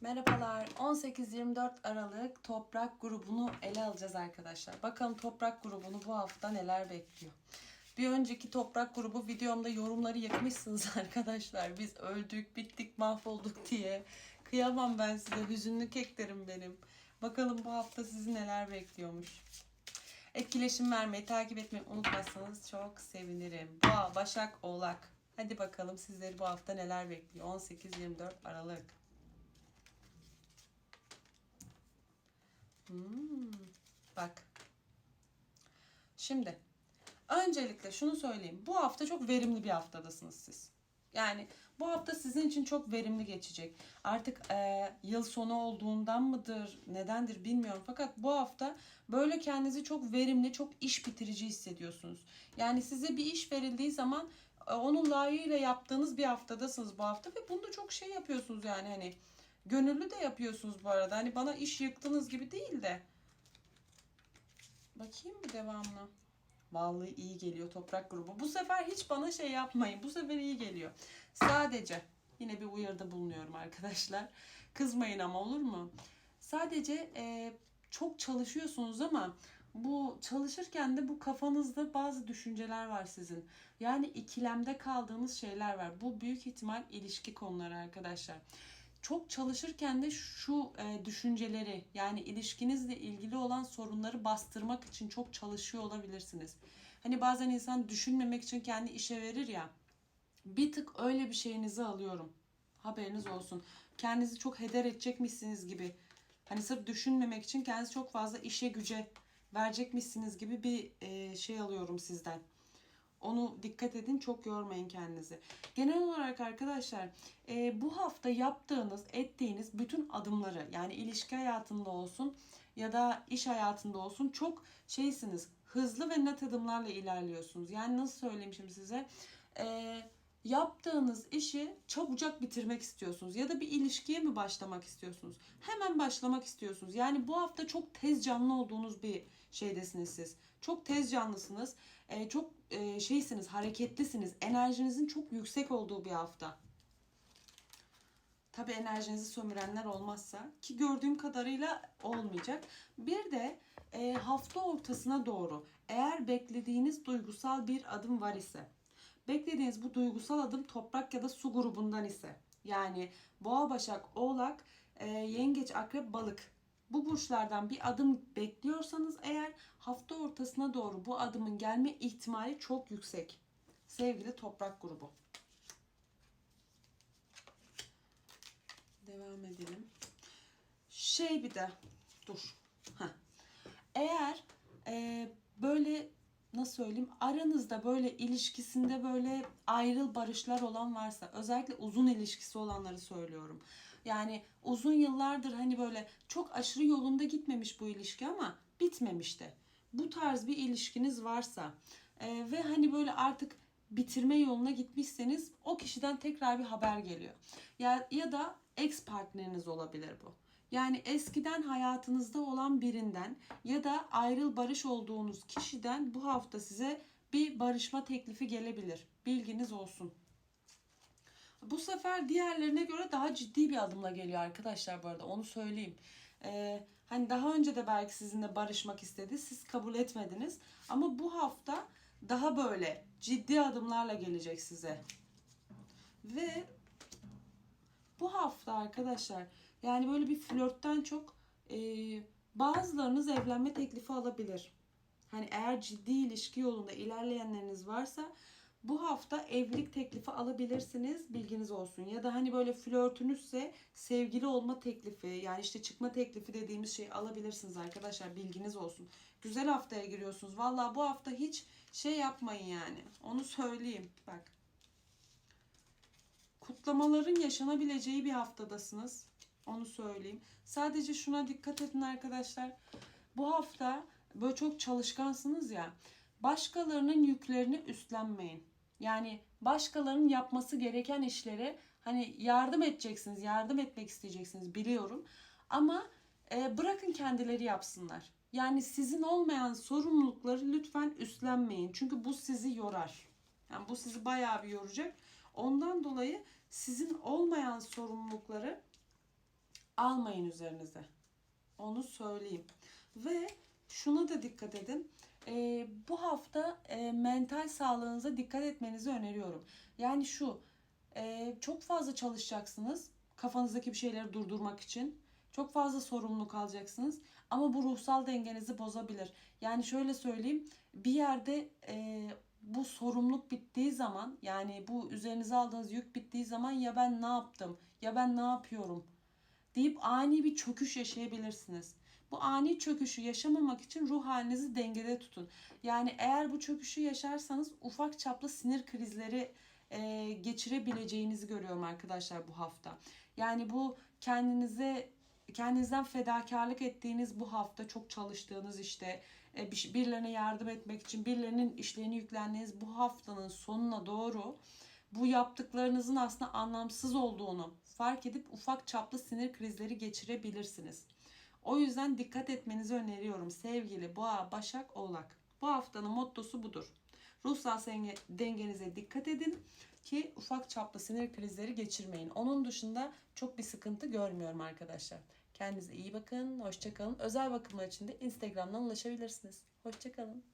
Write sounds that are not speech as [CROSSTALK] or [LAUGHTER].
Merhabalar. 18-24 Aralık Toprak grubunu ele alacağız arkadaşlar. Bakalım Toprak grubunu bu hafta neler bekliyor. Bir önceki Toprak grubu videomda yorumları yakmışsınız [LAUGHS] arkadaşlar. Biz öldük, bittik, mahvolduk diye. Kıyamam ben size. Hüzünlü keklerim benim. Bakalım bu hafta sizi neler bekliyormuş. Etkileşim vermeyi, takip etmeyi unutmazsanız çok sevinirim. Boğa, Başak, Oğlak. Hadi bakalım sizleri bu hafta neler bekliyor. 18-24 Aralık. Hmm, bak. Şimdi öncelikle şunu söyleyeyim. Bu hafta çok verimli bir haftadasınız siz. Yani bu hafta sizin için çok verimli geçecek. Artık e, yıl sonu olduğundan mıdır, nedendir bilmiyorum. Fakat bu hafta böyle kendinizi çok verimli, çok iş bitirici hissediyorsunuz. Yani size bir iş verildiği zaman e, onun layığıyla yaptığınız bir haftadasınız bu hafta ve bunda çok şey yapıyorsunuz yani hani Gönüllü de yapıyorsunuz bu arada. Hani bana iş yıktınız gibi değil de. Bakayım bir devamlı. Vallahi iyi geliyor toprak grubu. Bu sefer hiç bana şey yapmayın. Bu sefer iyi geliyor. Sadece yine bir uyarıda bulunuyorum arkadaşlar. [LAUGHS] Kızmayın ama olur mu? Sadece e, çok çalışıyorsunuz ama bu çalışırken de bu kafanızda bazı düşünceler var sizin. Yani ikilemde kaldığınız şeyler var. Bu büyük ihtimal ilişki konuları arkadaşlar çok çalışırken de şu e, düşünceleri yani ilişkinizle ilgili olan sorunları bastırmak için çok çalışıyor olabilirsiniz. Hani bazen insan düşünmemek için kendi işe verir ya. Bir tık öyle bir şeyinizi alıyorum. Haberiniz olsun. Kendinizi çok heder edecekmişsiniz gibi. Hani sırf düşünmemek için kendinizi çok fazla işe güce verecekmişsiniz gibi bir e, şey alıyorum sizden. Onu dikkat edin çok yormayın kendinizi. Genel olarak arkadaşlar e, bu hafta yaptığınız, ettiğiniz bütün adımları yani ilişki hayatında olsun ya da iş hayatında olsun çok şeysiniz. Hızlı ve net adımlarla ilerliyorsunuz. Yani nasıl söyleyeyim şimdi size? Eee yaptığınız işi çabucak bitirmek istiyorsunuz ya da bir ilişkiye mi başlamak istiyorsunuz? Hemen başlamak istiyorsunuz. Yani bu hafta çok tez canlı olduğunuz bir şeydesiniz siz. Çok tez canlısınız. E, çok e, şeysiniz, hareketlisiniz. Enerjinizin çok yüksek olduğu bir hafta. Tabii enerjinizi sömürenler olmazsa ki gördüğüm kadarıyla olmayacak. Bir de e, hafta ortasına doğru eğer beklediğiniz duygusal bir adım var ise Beklediğiniz bu duygusal adım toprak ya da su grubundan ise yani boğa, başak, oğlak, e, yengeç, akrep, balık bu burçlardan bir adım bekliyorsanız eğer hafta ortasına doğru bu adımın gelme ihtimali çok yüksek. Sevgili toprak grubu. Devam edelim. Şey bir de dur. Heh. Eğer e, böyle nasıl söyleyeyim aranızda böyle ilişkisinde böyle ayrıl barışlar olan varsa özellikle uzun ilişkisi olanları söylüyorum. Yani uzun yıllardır hani böyle çok aşırı yolunda gitmemiş bu ilişki ama bitmemiş de. Bu tarz bir ilişkiniz varsa e, ve hani böyle artık bitirme yoluna gitmişseniz o kişiden tekrar bir haber geliyor. Ya ya da ex partneriniz olabilir bu. Yani eskiden hayatınızda olan birinden ya da ayrıl barış olduğunuz kişiden bu hafta size bir barışma teklifi gelebilir. Bilginiz olsun. Bu sefer diğerlerine göre daha ciddi bir adımla geliyor arkadaşlar bu arada onu söyleyeyim. Ee, hani daha önce de belki sizinle barışmak istedi siz kabul etmediniz ama bu hafta daha böyle ciddi adımlarla gelecek size. Ve bu hafta arkadaşlar yani böyle bir flörtten çok e, bazılarınız evlenme teklifi alabilir. Hani eğer ciddi ilişki yolunda ilerleyenleriniz varsa bu hafta evlilik teklifi alabilirsiniz bilginiz olsun. Ya da hani böyle flörtünüzse sevgili olma teklifi yani işte çıkma teklifi dediğimiz şeyi alabilirsiniz arkadaşlar bilginiz olsun. Güzel haftaya giriyorsunuz. Valla bu hafta hiç şey yapmayın yani. Onu söyleyeyim bak. Kutlamaların yaşanabileceği bir haftadasınız. Onu söyleyeyim. Sadece şuna dikkat edin arkadaşlar. Bu hafta böyle çok çalışkansınız ya. Başkalarının yüklerini üstlenmeyin. Yani başkalarının yapması gereken işlere hani yardım edeceksiniz, yardım etmek isteyeceksiniz biliyorum. Ama e, bırakın kendileri yapsınlar. Yani sizin olmayan sorumlulukları lütfen üstlenmeyin. Çünkü bu sizi yorar. Yani bu sizi bayağı bir yoracak. Ondan dolayı sizin olmayan sorumlulukları almayın üzerinize. Onu söyleyeyim. Ve şuna da dikkat edin. Ee, bu hafta e, mental sağlığınıza dikkat etmenizi öneriyorum. Yani şu, e, çok fazla çalışacaksınız kafanızdaki bir şeyleri durdurmak için. Çok fazla sorumluluk alacaksınız. Ama bu ruhsal dengenizi bozabilir. Yani şöyle söyleyeyim, bir yerde e, bu sorumluluk bittiği zaman, yani bu üzerinize aldığınız yük bittiği zaman ya ben ne yaptım, ya ben ne yapıyorum deyip ani bir çöküş yaşayabilirsiniz. Bu ani çöküşü yaşamamak için ruh halinizi dengede tutun. Yani eğer bu çöküşü yaşarsanız ufak çaplı sinir krizleri e, geçirebileceğinizi görüyorum arkadaşlar bu hafta. Yani bu kendinize kendinizden fedakarlık ettiğiniz bu hafta çok çalıştığınız işte e, bir- birilerine yardım etmek için birilerinin işlerini yüklendiğiniz bu haftanın sonuna doğru bu yaptıklarınızın aslında anlamsız olduğunu fark edip ufak çaplı sinir krizleri geçirebilirsiniz. O yüzden dikkat etmenizi öneriyorum sevgili boğa, başak, oğlak. Bu haftanın mottosu budur. Ruhsal dengenize dikkat edin ki ufak çaplı sinir krizleri geçirmeyin. Onun dışında çok bir sıkıntı görmüyorum arkadaşlar. Kendinize iyi bakın, hoşçakalın. Özel bakımlar için de Instagram'dan ulaşabilirsiniz. Hoşçakalın.